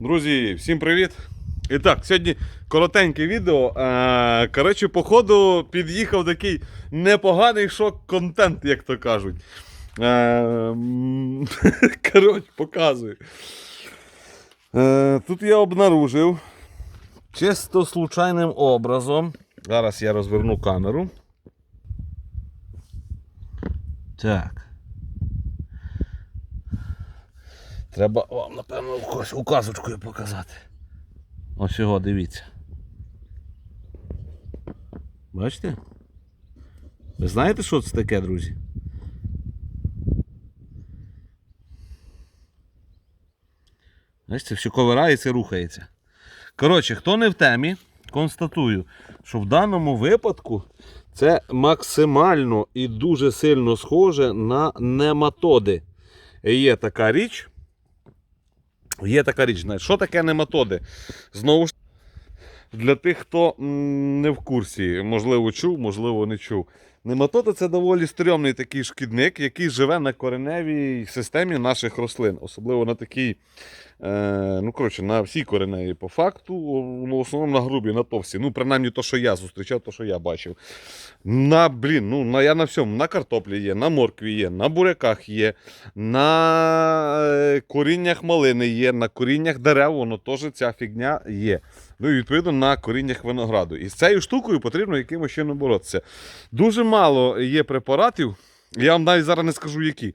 Друзі, всім привіт! І так, сьогодні коротеньке відео. Е, коротше, походу під'їхав такий непоганий шок-контент, як то кажуть. Е, коротше, показую. Е, тут я обнаружив чисто случайним образом. Зараз я розверну камеру. Так. Треба вам, напевно, якусь указочкою показати. Ось його, дивіться. Бачите? Ви знаєте, що це таке, друзі? Бачите, все ковирається рухається. Коротше, хто не в темі, констатую, що в даному випадку це максимально і дуже сильно схоже на нематоди. Є така річ. Є така річ, що таке нематоди? Знову ж для тих, хто не в курсі, можливо, чув, можливо, не чув. Нематоди це доволі стрьомний такий шкідник, який живе на кореневій системі наших рослин, особливо на такій, ну коротше, на всій кореневій по факту, ну, в основному на грубій, на товсті. Ну, принаймні, то, що я зустрічав, то, що я бачив. На, блін, ну, на, я на всьому, на картоплі є, на моркві є, на буряках є, на е, коріннях малини є, на коріннях дерев, воно теж ця фігня є. Ну і відповідно на коріннях винограду. І з цією штукою потрібно якимось чином боротися. Дуже мало є препаратів, я вам навіть зараз не скажу які.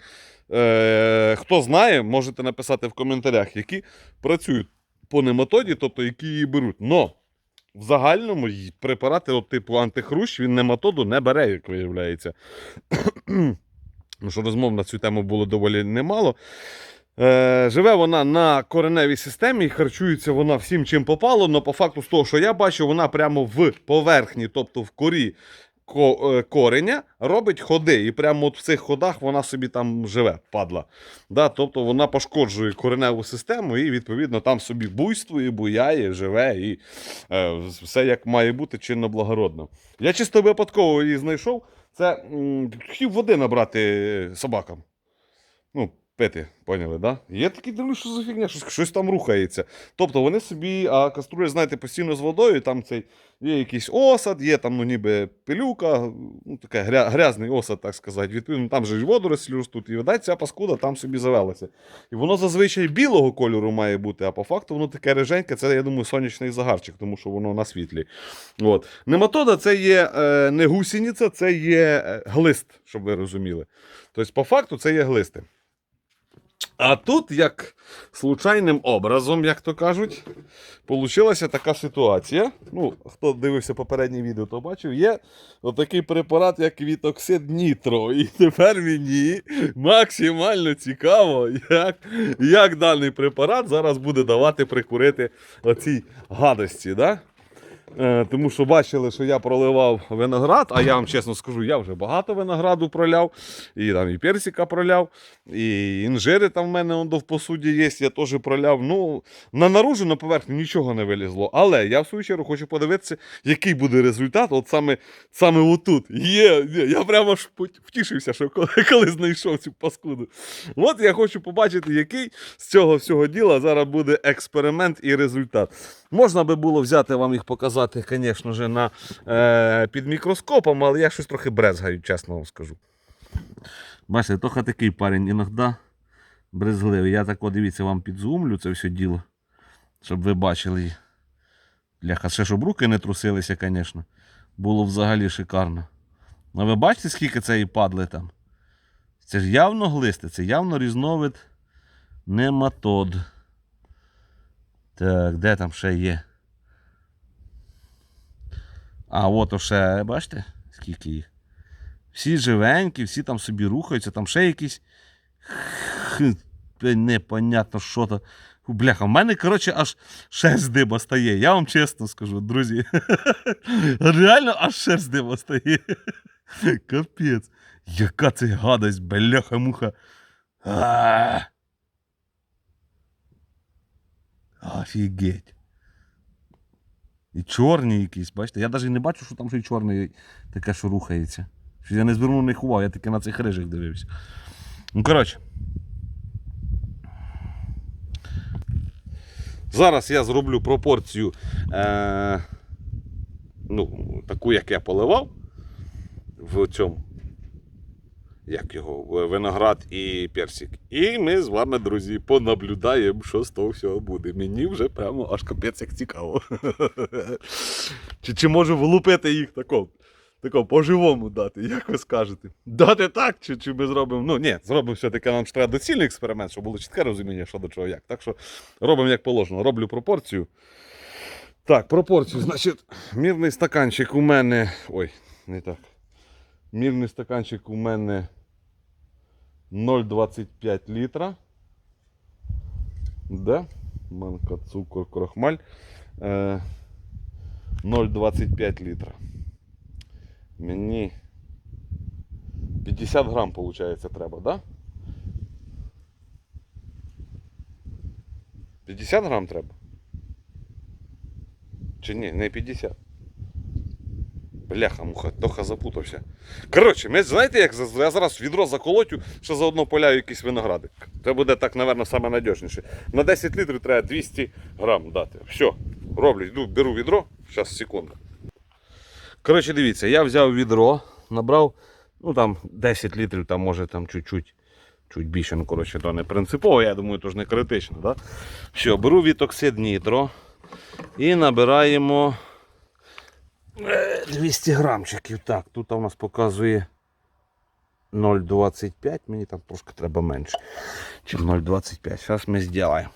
Е, хто знає, можете написати в коментарях, які працюють по нематоді, тобто які її беруть. Но в загальному препарати от, типу антихрущ він нематоду не бере, як виявляється. Ну, що розмов на цю тему було доволі немало. Е, живе вона на кореневій системі, і харчується вона всім, чим попало, але по факту з того, що я бачу, вона прямо в поверхні, тобто в корі ко- кореня, робить ходи. І прямо от в цих ходах вона собі там живе, падла. Да, тобто вона пошкоджує кореневу систему і, відповідно, там собі буйствує, буяє, живе і е, все як має бути чинно благородно. Я чисто випадково її знайшов. Це м, хотів води набрати собакам. Ну, пити, поняли, да? Є такі дивлюсь, що за фігня, щось, щось там рухається. Тобто вони собі, а каструлі, знаєте, постійно з водою, там цей є якийсь осад, є там ну, ніби пилюка, ну, таке гря, грязний осад, так сказати. Відповідно, там же ж водорослі ростуть, і вода ця паскуда там собі завелася. І воно зазвичай білого кольору має бути, а по факту воно таке риженьке, це, я думаю, сонячний загарчик, тому що воно на світлі. От. Нематода це є е, не гусениця, це є е, глист, щоб ви розуміли. Тобто, по факту, це є глисти. А тут, як случайним образом, як то кажуть, получилася така ситуація. Ну, хто дивився попереднє відео, то бачив, є отакий препарат, як Вітоксид Нітро. І тепер мені максимально цікаво, як, як даний препарат зараз буде давати прикурити оцій гадості. Да? Е, тому що бачили, що я проливав виноград, а я вам чесно скажу, я вже багато винограду проляв, і там і персика проляв, і інжири там в мене он, в посуді є, я теж проляв. Ну, на наружу, на поверхню нічого не вилізло. Але я в свою чергу хочу подивитися, який буде результат. От саме, саме отут. Є, є, я прямо ж втішився, що коли, коли знайшов цю паскуду. От я хочу побачити, який з цього всього діла зараз буде експеримент і результат. Можна би було взяти вам їх показати, звісно ж, на, е, під мікроскопом, але я щось трохи брезгаю, чесно вам скажу. Бачите, трохи такий парень іноді брезгливий. Я так, дивіться, вам підзумлю це все діло, щоб ви бачили. Бляха, ще щоб руки не трусилися, звісно. Було взагалі шикарно. А ви бачите, скільки цієї падли там? Це ж явно глисти, це явно різновид нематод. Так, де там ще є? А, от ще, бачите, скільки їх. Всі живенькі, всі там собі рухаються, там ще якісь. Непонятно, що то. Бляха, в мене, коротше, аж шерсть диба стає. Я вам чесно скажу, друзі. Реально аж шерсть диба стає. Капець. Яка це гадость, бляха-муха. Офігеть. І чорні якісь, бачите? Я навіть не бачу, що там ще й чорне таке, що рухається. Що я не звернув не увагу, я таки на цих рижих дивився. Ну, коротше. Зараз я зроблю пропорцію, е, ну, таку, як я поливав в цьому. Як його, виноград і персик. І ми з вами, друзі, понаблюдаємо, що з того всього буде. Мені вже прямо аж капець як цікаво. Чи, чи можу влупити їх тако, тако по-живому дати, як ви скажете? Дати так, чи, чи ми зробимо. Ну, ні, зробимо все-таки нам треба доцільний експеримент, щоб було чітке розуміння, що до чого як. Так що робимо як положено. Роблю пропорцію. Так, пропорцію. Значить, мірний стаканчик у мене. Ой, не так. Мірний стаканчик у мене 0,25 літра. Да? Манка, цукор, крохмаль. Е, 0,25 літра. Мені 50 грам, виходить, треба, да? 50 грам треба? Чи ні, не 50. Бляха, муха, Тоха запутався. Коротше, ми, знаєте, як я зараз відро заколотю, що заодно поляю якийсь виноградик. Це буде так, напевно, саме надіжніше. На 10 літрів треба 200 грам дати. Все, роблю, йду, беру відро. Зараз, секунду. Коротше, дивіться, я взяв відро, набрав, ну там 10 літрів, там може там чуть-чуть. Чуть більше, ну коротше, то не принципово, я думаю, то ж не критично. Да? Все, беру вітоксид нітро і набираємо 200 грамчиків. Так, тут у нас показує 0,25, мені там трошки треба менше, ніж 0,25. Зараз ми зробимо.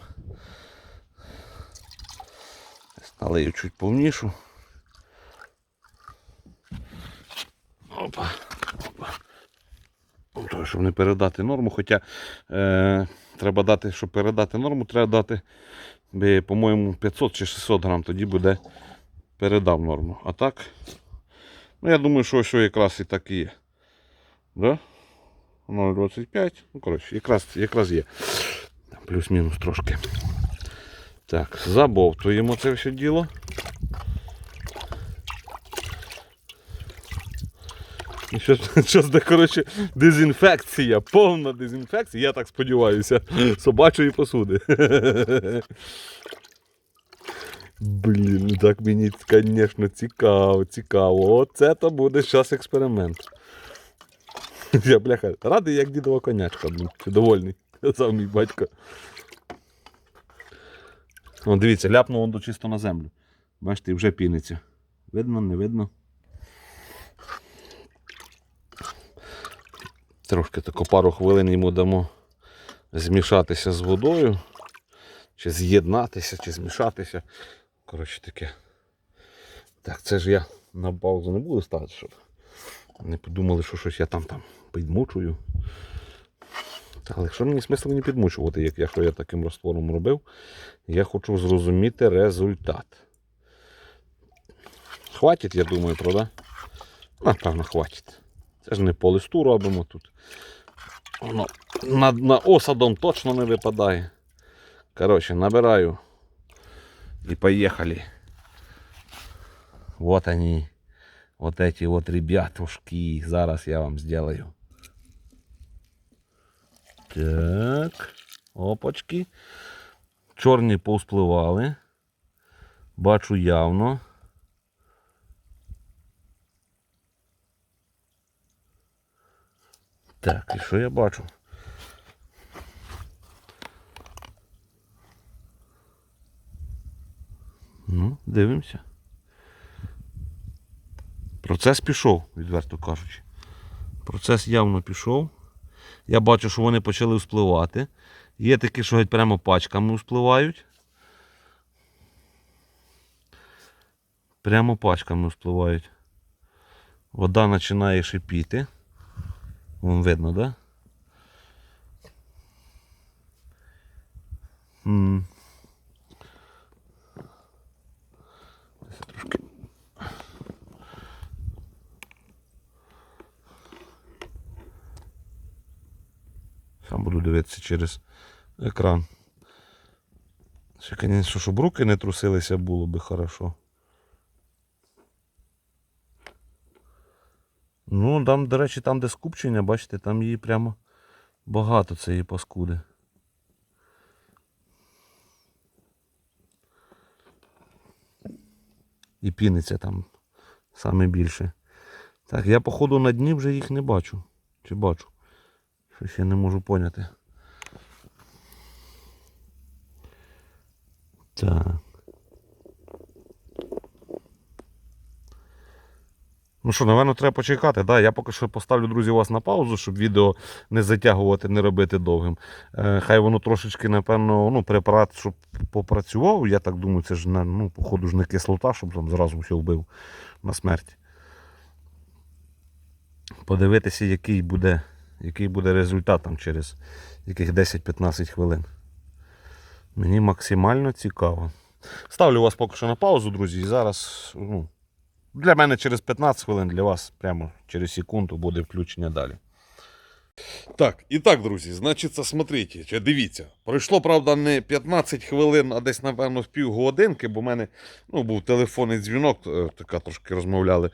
Налию чуть повнішу. Опа, опа. Ну, щоб не передати норму, хоча е, треба дати, щоб передати норму, треба дати, по-моєму, 500 чи 600 грам, тоді буде передав норму. А так, ну я думаю, що що якраз і так і є. Да? 0,25. Ну, коротше, якраз, якраз є. Плюс-мінус трошки. Так, забовтуємо це все діло. І Що, що де, коротше, дезінфекція, повна дезінфекція, я так сподіваюся, собачої посуди. Блін, ну так мені, звісно, цікаво, цікаво. Оце то буде зараз експеримент. Я, бляха, радий, як дідова конячка, блін, довольний, казав мій батько. О, дивіться, ляпнув он чисто на землю. Бачите, вже піниться. Видно, не видно. Трошки тако пару хвилин йому дамо змішатися з водою. Чи з'єднатися, чи змішатися. Коротше таке. Так, це ж я на паузу не буду ставити, щоб не подумали, що щось я там там підмучую. Але якщо мені смисл не підмучувати, як я, що я таким розтвором робив, я хочу зрозуміти результат. Хватить, я думаю, правда? Напевно, хватить. Це ж не по листу робимо тут. Воно над, на осадом точно не випадає. Коротше, набираю. И поехали. Вот они. Вот эти вот ребятушки. Зараз я вам сделаю. Так. Опачки. Чорні повспливали. Бачу явно. Так, і що я бачу? Ну, дивимося. Процес пішов, відверто кажучи. Процес явно пішов. Я бачу, що вони почали вспливати. Є такі, що геть прямо пачками вспливають. Прямо пачками вспливають. Вода починає шипіти. Вон видно, так? Да? Сам буду дивитися через екран. Ще, щоб руки не трусилися, було би хорошо. Ну, там, до речі, там, де скупчення, бачите, там її прямо багато цієї паскуди. і піниться там саме більше. Так, я походу на дні вже їх не бачу. Чи бачу? Щось я не можу поняти. Так. Ну що, напевно, треба почекати. Да? Я поки що поставлю, друзі, вас на паузу, щоб відео не затягувати, не робити довгим. Е, хай воно трошечки, напевно, ну, препарат, щоб попрацював. Я так думаю, це ж не, ну, походу ж не кислота, щоб там зразу все вбив на смерть. Подивитися, який буде, який буде результат через яких 10-15 хвилин. Мені максимально цікаво. Ставлю вас поки що на паузу, друзі, і зараз. Ну, для мене через 15 хвилин, для вас прямо через секунду буде включення далі. Так, і так, друзі, значить, смотрите, чи дивіться. Пройшло, правда, не 15 хвилин, а десь, напевно, в півгодинки, бо в мене ну, був телефонний дзвінок, е, така трошки розмовляли.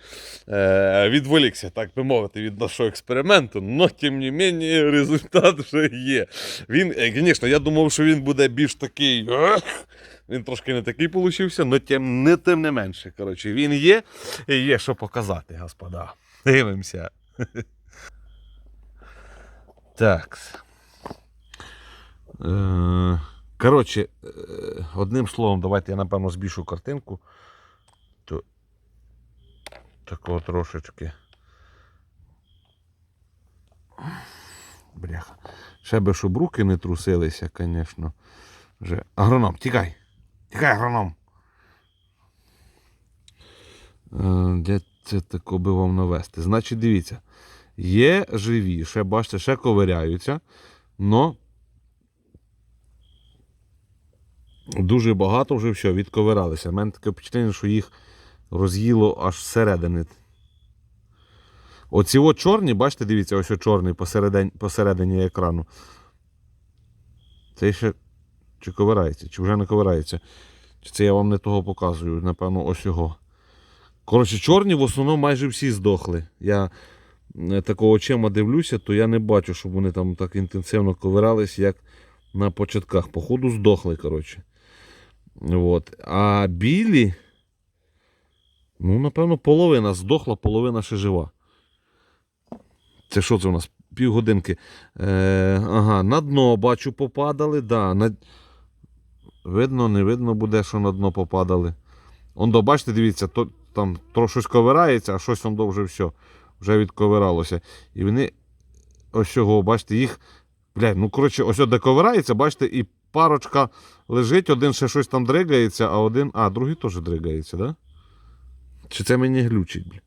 Е, відволікся, так би мовити, від нашого експерименту. Но, тим не мені, результат вже є. Він, е, звісно, я думав, що він буде більш такий. Він трошки не такий получився, але тим не, тим не менше. Коротше, він є і є що показати, господа. Дивимося. Так. Е, коротше, е, одним словом, давайте я напевно збільшу картинку. То, такого трошечки. Бляха. Ще би, щоб руки не трусилися, звісно. Вже. Агроном, тікай. Тікай, агроном. Е, Де це тако би вам навести? Значить, дивіться. Є живі, ще бачите, ще ковиряються, но дуже багато вже все, відковиралися. У мене таке впечатлення, що їх роз'їло аж зсередини. Оці от чорні, бачите, дивіться, ось о чорний посередині, посередині екрану. Це ще чи ковирається, чи вже не ковирається. Чи це я вам не того показую, напевно, ось його. Коротше, чорні в основному майже всі здохли. Я такого очима дивлюся, то я не бачу, щоб вони там так інтенсивно ковирались, як на початках. Походу, здохли, коротше. От. А білі, ну, напевно, половина здохла, половина ще жива. Це що це у нас? Півгодинки. Е, ага, на дно бачу, попадали. Да, на... Видно, не видно буде, що на дно попадали. Он бачите, дивіться, то, там щось ковирається, а щось там вже все. Вже відковиралося. І вони ось цього, бачите, їх. Блядь, ну коротше, ось де ковирається, бачите, і парочка лежить, один ще щось там дригається, а один. А, другий теж дригається, да? Чи це мені глючить, блядь?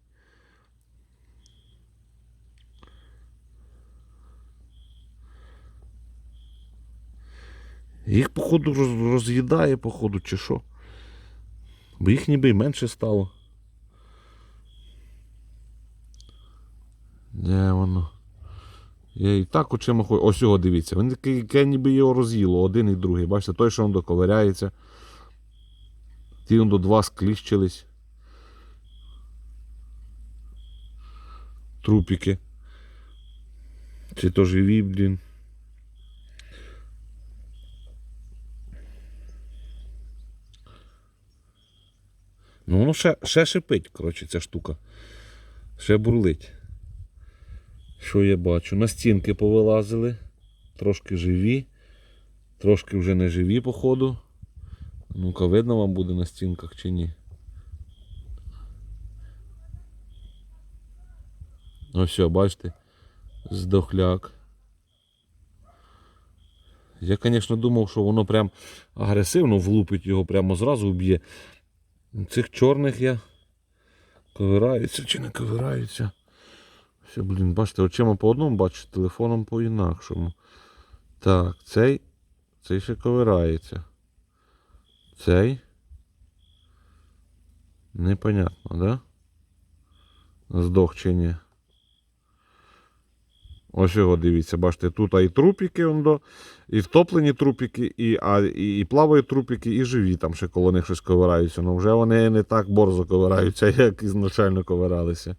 Їх, походу, роз'їдає, походу, чи що. Бо їх ніби й менше стало. Де воно? Я і так очима хожу. Ось його дивіться. Він такий, яке ніби його роз'їло, один і другий. Бачите, той, що він доковиряється. Ті он до два скліщились. Трупіки. Чи то живі, блін. Ну, воно ще, ще шипить, коротше, ця штука. Ще бурлить. Що я бачу? На стінки повилазили. Трошки живі. Трошки вже не живі, походу. Ну-ка, видно вам буде на стінках чи ні? Ось все, бачите? Здохляк. Я, звісно, думав, що воно прям агресивно влупить його, прямо зразу вб'є. Цих чорних я ковираються чи не ковираються. Все, блін, бачите, очима по одному бачу, телефоном по інакшому. Так, цей. Цей ще ковирається. Цей. Непонятно, да? Здох чи ні. Ось його дивіться, бачите, тут і трупіки, до, і втоплені трупіки, і, а, і, і плавають трупіки, і живі там ще коло них щось ковираються. Ну вже вони не так борзо ковираються, як ізначально ковиралися.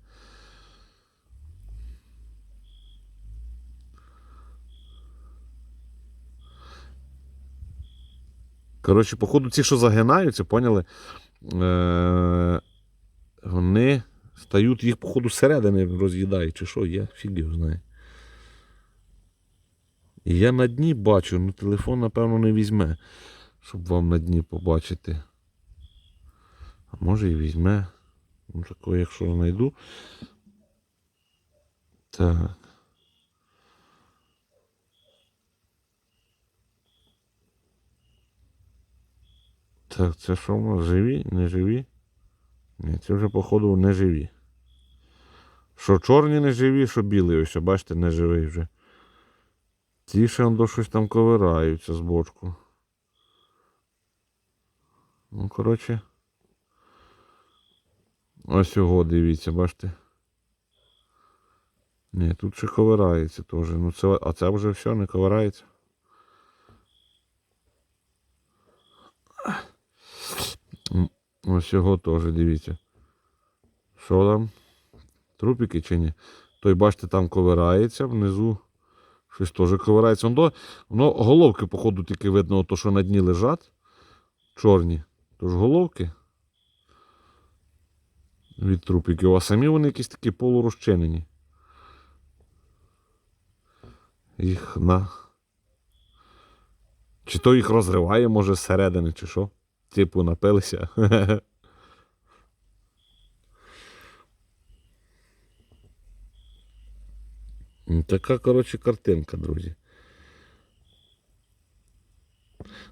Коротше, походу, ці, що загинаються, поняли? Е- вони стають, їх, походу, зсередини роз'їдають, чи що, я фіг його знаю. І я на дні бачу, ну телефон, напевно, не візьме, щоб вам на дні побачити. А може і візьме. Ну, такого, якщо знайду. Так. Так, це що в нас? Живі? Не живі? Ні, це вже, походу, не живі. Що чорні не живі, що білий, ось, бачите, не живий вже. Ті до щось там ковираються з бочку. Ну, коротше. Ось його, дивіться, бачите. Ні, тут ще ковирається теж. Ну, це, а це вже все не ковирається. М, Ось його теж, дивіться. Що там? Трупики чи ні? Той, бачите, там ковирається внизу. Щось теж ковирається. Воно, воно головки, походу, тільки видно, то, що на дні лежать. Чорні. Тож головки від трупиків, а самі вони якісь такі полурозчинені. Їх на. Чи то їх розриває, може, зсередини, чи що? Типу напилися. Ну, Така, коротше, картинка, друзі.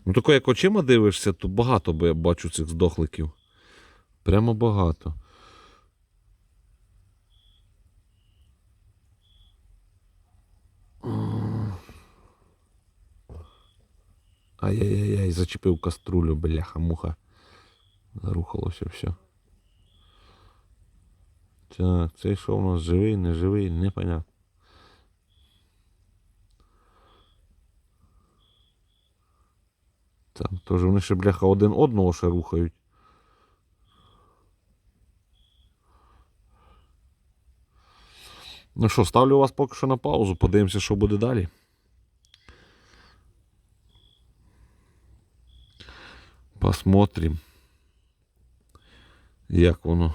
Ну, тако, як очима дивишся, то багато бо я бачу цих здохликів. Прямо багато. Ай-яй-яй, зачепив каструлю, бляха-муха. Зарухалося все. Так, цей що у нас живий, не живий, непонятно. Там теж вони ще, бляха, один одного ще рухають. Ну що, ставлю вас поки що на паузу, подивимося, що буде далі. Посмотрим, як воно.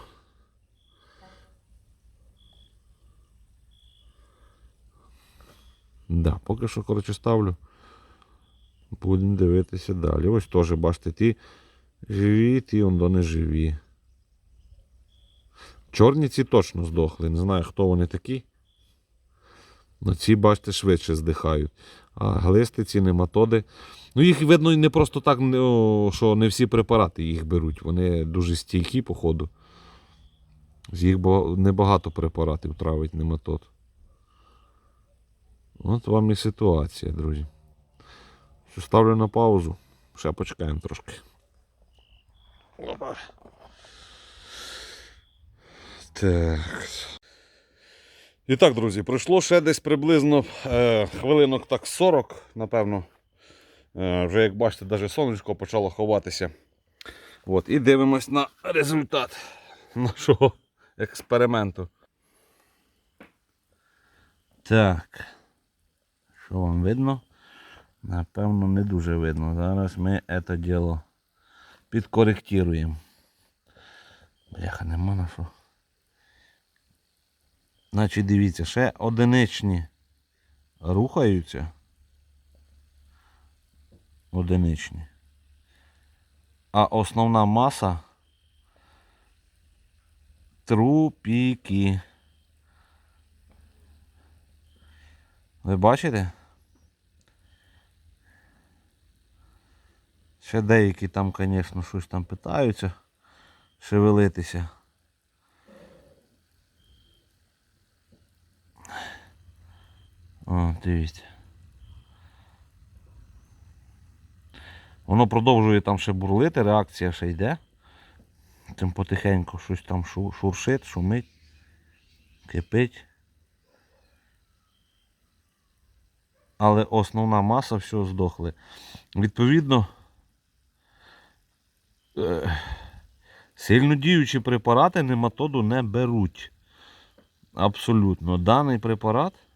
Да, поки що, коротше, ставлю. Будемо дивитися далі. Ось теж, бачите, ті живі, ті он не живі. Чорні ці точно здохли. Не знаю, хто вони такі. Ну, ці, бачите, швидше здихають. А глисти, нематоди. Ну, їх видно не просто так, що не всі препарати їх беруть. Вони дуже стійкі, походу. З їх небагато препаратів травить нематод. От вам і ситуація, друзі. Ставлю на паузу. Ще почекаємо трошки. Так. І так, друзі, пройшло ще десь приблизно е, хвилинок так 40, напевно. Е, вже, як бачите, навіть сонечко почало ховатися. От, і дивимось на результат нашого експерименту. Так. Що вам видно? Напевно, не дуже видно. Зараз ми це діло підкоректуємо. Бляха, нема на що. Значить, дивіться, ще одиничні рухаються. Одиничні. А основна маса трупіки. Ви бачите? Ще деякі там, звісно, щось там питаються шевелитися. О, дивіться. Воно продовжує там ще бурлити, реакція ще йде. Тим потихеньку щось там шуршить, шумить, кипить. Але основна маса все здохли. Відповідно, е, сильно діючі препарати нематоду не беруть. Абсолютно. Даний препарат.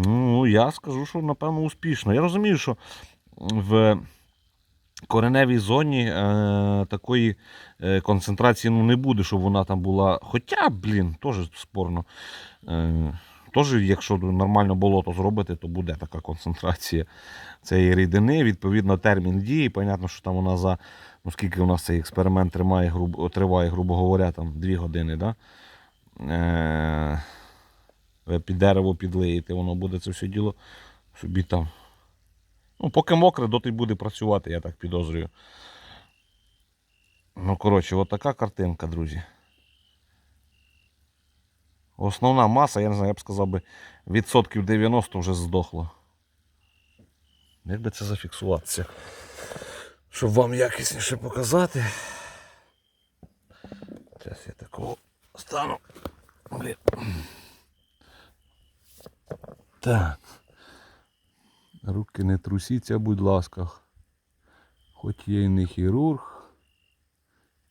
Ну, я скажу, що напевно успішно. Я розумію, що в кореневій зоні е, такої е, концентрації ну, не буде, щоб вона там була. Хоча, блін, теж спорно. Е, Теж, якщо нормально болото зробити, то буде така концентрація цієї рідини. Відповідно, термін дії. Понятно, що там вона за. Ну, скільки у нас цей експеримент тримає, грубо, триває, грубо говоря, там 2 години. Да? Е, ви під дерево підлиєте, воно буде це все діло собі там. Ну, поки мокре, доти буде працювати, я так підозрюю. Ну, коротше, от така картинка, друзі. Основна маса, я не знаю, я б сказав би, відсотків 90 вже здохло. Як би це зафіксуватися? Щоб вам якісніше показати. Зараз я такого стану. Блін. Так. Руки не трусіться, будь ласка. Хоч я й не хірург.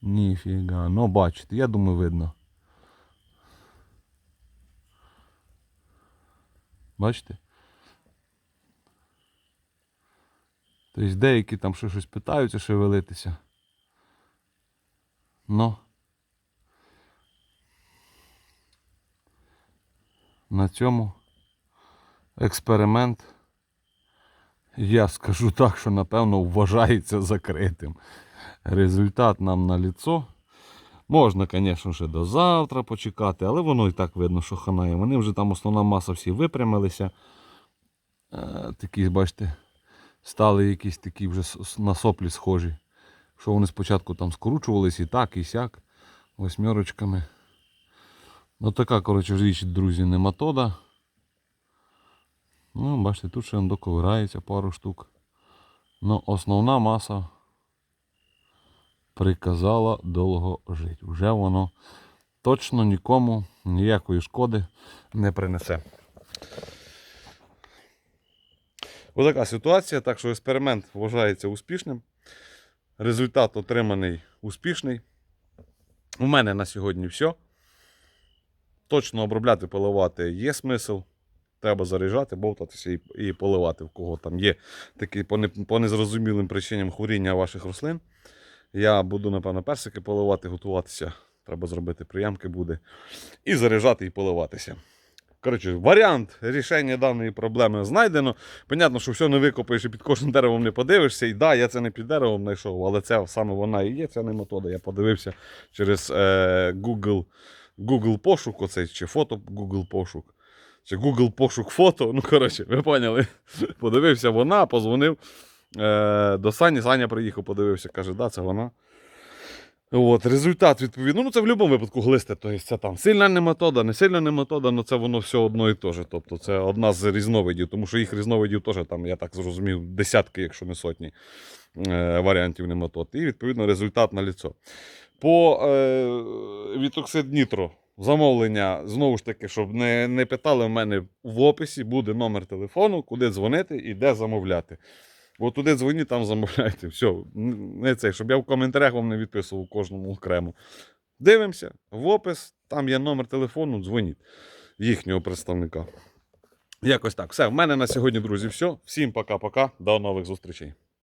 Ніфіга. Ну, бачите, я думаю, видно. Бачите? Тобто деякі там ще щось питаються шевелитися. Ну. На цьому експеримент, я скажу так, що напевно вважається закритим. Результат нам на ліцо. Можна, звісно, ще до завтра почекати, але воно і так видно, що ханає. Вони вже там основна маса всі випрямилися. Е, такі, бачите, стали якісь такі вже на соплі схожі. Що вони спочатку там скручувались і так, і сяк, восьмерочками. Ну така, коротше, річ, друзі, нематода. Ну, бачите, тут ще доковирається пару штук. Ну, основна маса приказала довго жити. Вже воно точно нікому ніякої шкоди не принесе. Ось така ситуація, так що експеримент вважається успішним. Результат отриманий успішний. У мене на сьогодні все. Точно обробляти, поливати є смисл. Треба заряджати, бовтатися і, і поливати, в кого там є такі по, не, по незрозумілим причинам хворіння ваших рослин. Я буду, напевно, персики поливати, готуватися. Треба зробити приямки буде. І заряджати і поливатися. Коротше, варіант рішення даної проблеми знайдено. Понятно, що все не викопаєш і під кожним деревом не подивишся. І да, я це не під деревом знайшов, але це саме вона і є, ця не метода. Я подивився через е, Google, Google пошук, оцей, чи фото Google пошук. Чи Google пошук фото. Ну, коротше, ви поняли. Подивився вона, позвонив е, до Сані. Саня приїхав, подивився, каже, да, це вона. От, результат відповідно. Ну, це в будь-якому випадку глисти. Тобто це там сильна нематода, не сильна нематода, але це воно все одно і те. Тобто це одна з різновидів, тому що їх різновидів теж там, я так зрозумів, десятки, якщо не сотні е, варіантів нематод. І відповідно результат на ліцо. По е, Вітоксид Нітро замовлення, знову ж таки, щоб не, не питали в мене в описі, буде номер телефону, куди дзвонити і де замовляти. От туди дзвоніть, там замовляйте. Все, не цей, щоб я в коментарях вам не відписував кожному окремо. Дивимося, в опис, там є номер телефону, дзвоніть їхнього представника. Якось так. Все, в мене на сьогодні, друзі, все. Всім пока-пока. До нових зустрічей.